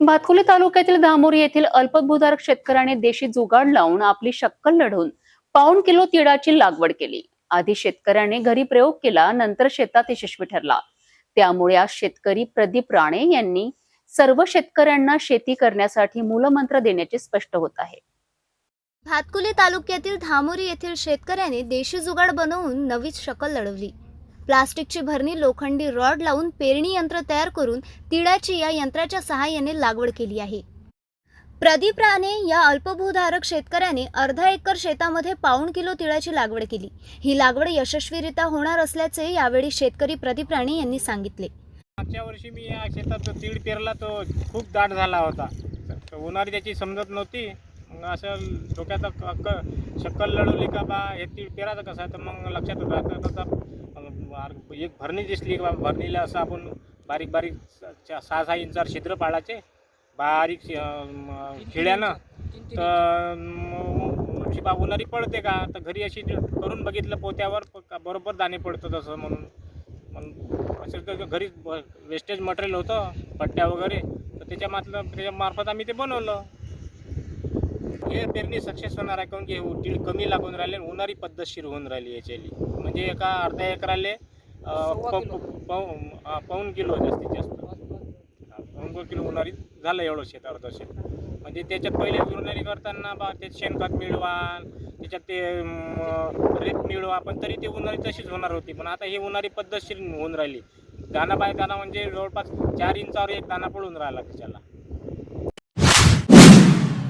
भातकुली तालुक्यातील धामोरी येथील अल्पभूधारक शेतकऱ्याने देशी जुगाड लावून आपली शक्कल लढवून पाऊण किलो तिळाची लागवड केली. आधी शेतकऱ्याने घरी प्रयोग केला नंतर शेतात यशस्वी ठरला. त्यामुळे आज शेतकरी प्रदीप राणे यांनी सर्व शेतकऱ्यांना शेती करण्यासाठी मूलमंत्र देण्याचे स्पष्ट होत आहे. भातकुली तालुक्यातील धामोरी येथील शेतकऱ्याने देशी जुगाड बनवून नवीच शकल लढवली. प्लास्टिकची भरणी लोखंडी रॉड लावून पेरणी यंत्र तयार करून तिळाची या यंत्राच्या सहाय्याने लागवड केली आहे. प्रदीप राणे या अल्पभूधारक शेतकऱ्याने अर्धा एकर शेतामध्ये पाऊण किलो तिळाची लागवड केली. ही लागवड यशस्वीरित्या होणार असल्याचे यावेळी शेतकरी प्रदीप राणे यांनी सांगितले. मागच्या वर्षी मी या शेतात तीळ पेरला तो खूप दाट झाला होता. तर उन्हाळी त्याची समजत नव्हती. मग असं डोक्यात क- शक्कल लढवली का बा हे तीळ पेरायचं कसं? तर मग लक्षात होतं एक भरणी दिसली का बा भरणीला असं आपण बारीक बारीक सहा सहा इंचावर छिद्र पाडायचे. बारीक खिळ्यानं. तर मग बा पडते का? तर घरी अशी करून बघितलं पोत्यावर का बरोबर दाणे पडतं तसं म्हणून. मग असं घरी वेस्टेज मटेरियल होतं पट्ट्या वगैरे. तर त्याच्या मातलं त्याच्यामार्फत आम्ही ते बनवलं. हे पेरणी सक्सेस होणार आहे काऊन की हे तीळ कमी लागून राहिले आणि पद्धतशीर होऊन राहिली याच्याली. म्हणजे एका अर्ध्या एकराले पाऊन किलो जास्तीत जास्त. पाऊण किलो उन्हाळी झालं एवढं शेत अर्ध शेत. म्हणजे त्याच्यात पहिले उन्हाळी करताना बा ते शेणखत मिळवा त्याच्यात ते रेत मिळवा पण तरी ते उन्हाळी तशीच होणार होती. पण आता ही उन्हाळी पद्धतशीर होऊन राहिली. दाना बाय दाना म्हणजे जवळपास चार इंचावर एक दाना पडून राहिला त्याच्याला.